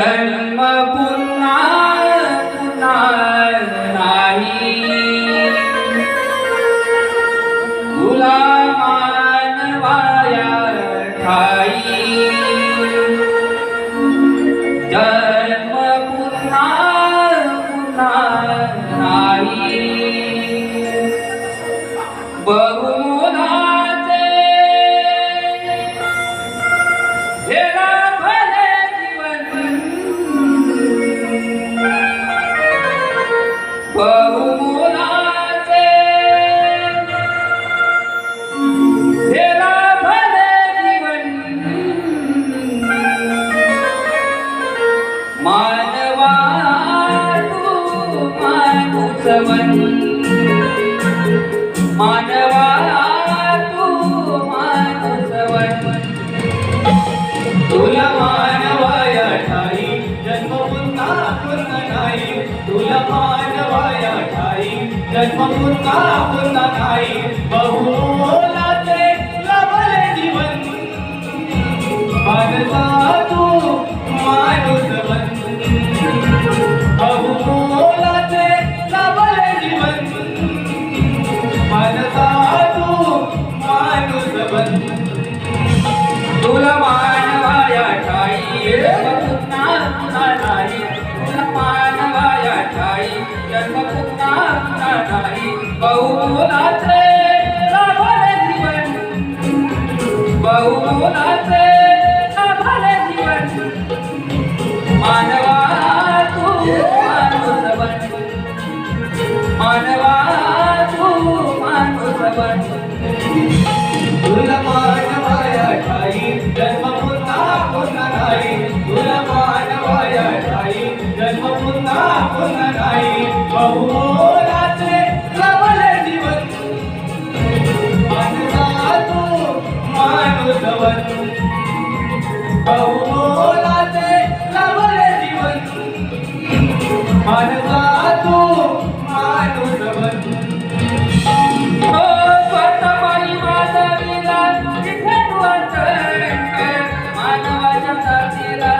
जन्म पुन्हा नाही तुला वाया ठाई जन्म पुन्हा नाही. बहुमुदाचे हे भगवन मानवा तू मानसवन तुला मानवाया ठाई जन्म पुन्हा पूर्ण नाही. तुला मानवाया ठाई जन्म पुन्हा पूर्ण नाही. जन्म पुन्हा लाभले जीवन. बहुमोलाचे लाभले जीवन. मानवा तू माणूस बन मानवा तू माणूस बन जन्म पुन्हा पुन्हा नाही बहुमोलाचे लाभले जीवन मानसा तू बहुमोलाचे जीवन मानसा तू मानवाच्या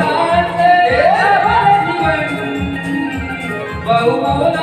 Oh,